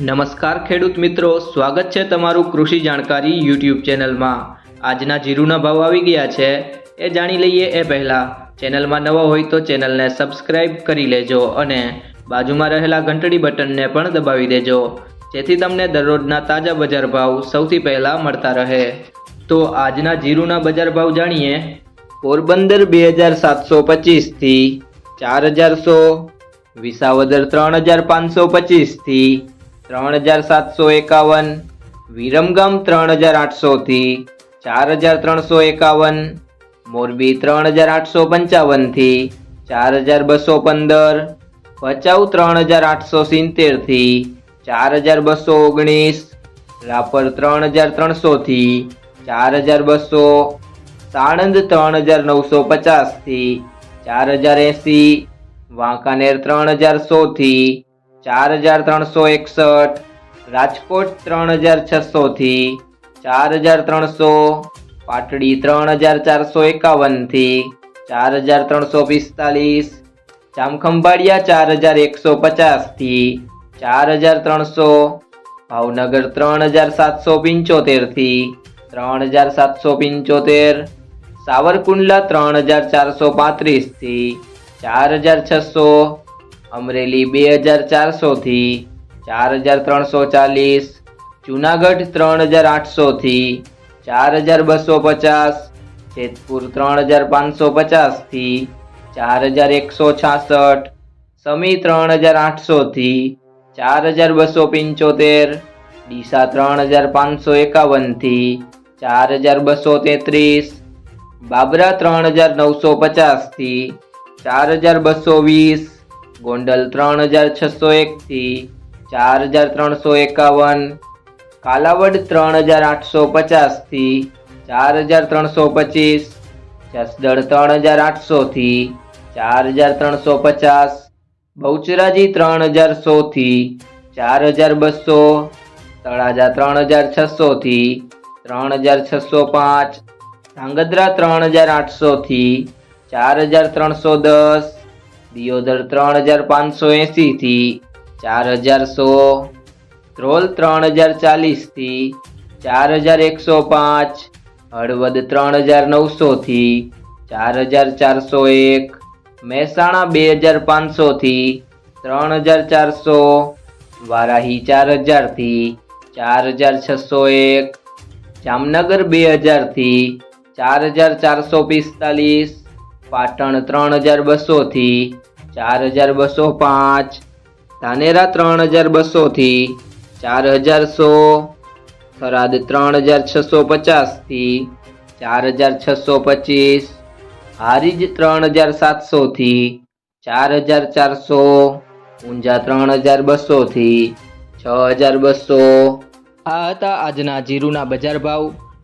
નમસ્કાર ખેડૂત મિત્રો, સ્વાગત છે તમારું કૃષિ જાણકારી યુટ્યુબ ચેનલમાં. આજના જીરુના ભાવ આવી ગયા છે, એ જાણી લઈએ એ પહેલાં. ચેનલમાં નવા હોય તો ચેનલને સબસ્ક્રાઇબ કરી લેજો અને બાજુમાં રહેલા ઘંટડી બટનને પણ દબાવી દેજો, જેથી તમને દરરોજના તાજા બજાર ભાવ સૌથી પહેલાં મળતા રહે. તો આજના જીરુના બજાર ભાવ જાણીએ. પોરબંદર બે હજાર સાતસો પચીસથી ચાર હજારસો વિસાવદર ત્રણ હજાર પાંચસો પચીસથી ત્રણ હજાર સાતસો એકાવન, વિરમગામ ત્રણ હજાર આઠસોથી, ચાર હજાર ત્રણસો એકાવન, મોરબી ત્રણ હજાર આઠસો પંચાવનથી, ચાર હજાર બસો પંદર, ભચાઉ ત્રણ હજાર આઠસો સિત્તેરથી, ચાર હજાર બસો ઓગણીસ, રાપર ત્રણ હજાર ત્રણસોથી, ચાર હજાર બસો, સાણંદ ત્રણ હજાર નવસો પચાસથી, ચાર હજાર એંસી, વાંકાનેર ત્રણ હજાર સોથી ચાર હજાર ત્રણસો એકસઠ, રાજકોટ ત્રણ હજાર છસોથી ચાર હજાર ત્રણસો, પાટડી ત્રણ હજાર ચારસો એકાવનથી, ચાર હજાર ત્રણસો પિસ્તાલીસ, જામખંભાળિયા ચાર હજાર એકસો પચાસથી, ચાર હજાર ત્રણસો, ભાવનગર ત્રણ હજાર સાતસો પંચોતેરથી, ત્રણ હજાર સાતસો પંચોતેર, સાવરકુંડલા ત્રણ હજાર ચારસો પાંત્રીસથી, ચાર હજાર છસો અમરેલી બે હજાર ચારસોથી ચાર હજાર ત્રણસો ચાલીસ, જુનાગઢ ત્રણ હજાર આઠસોથી ચાર હજાર બસો પચાસ, જેતપુર ત્રણ હજાર પાંચસો પચાસથી ચાર હજાર એકસો છાસઠ, સમી ત્રણ હજાર આઠસોથી ચાર હજાર બસો પંચોતેર, ડીસા ત્રણ હજાર પાંચસો એકાવનથી ચાર હજાર બસો તેત્રીસ, બાબરા ત્રણ હજાર નવસો પચાસથી ચાર હજાર બસો વીસ ગોંડલ ત્રણ હજાર છસો એકથી ચાર હજાર ત્રણસો એકાવન, કાલાવડ ત્રણ હજાર આઠસો પચાસથી ચાર હજાર ત્રણસો પચીસ, જસદણ ત્રણ હજાર આઠસોથી ચાર હજાર ત્રણસો પચાસ, બહુચરાજી ત્રણ હજાર સોથી ચાર હજાર બસો, તળાજા ત્રણ હજાર છસોથી ત્રણ હજાર છસો પાંચ, ધાંગધ્રા ત્રણ હજાર આઠસોથી ચાર હજાર ત્રણસો દસ દિયોદર ત્રણ હજાર પાંચસો એંસીથી ચાર હજાર સો, ધ્રોલ ત્રણ હજાર ચાલીસથી ચાર હજાર એકસો પાંચ, હળવદ ત્રણ હજાર નવસોથી ચાર હજાર ચારસો એક, મહેસાણા બે હજાર પાંચસોથી ત્રણ હજાર ચારસો, વારાહી ચાર હજારથી ચાર હજાર છસો એક, જામનગર બે હજારથી ચાર હજાર ચારસો પિસ્તાલીસ પાટણ ત્રણ હજાર બસોથી ચાર હજાર બસો પાંચ. ધાનેરા ત્રણ હજાર બસોથી ચાર હજાર સો. થરાદ ત્રણ હજાર છસો પચાસથી ચાર હજાર છસો પચીસ. હારીજ ત્રણ હજાર સાતસોથી ચાર હજાર ચારસો. ઊંઝા ત્રણ હજાર બસોથી છ હજાર બસો. આ હતા આજના જીરુના બજાર ભાવ.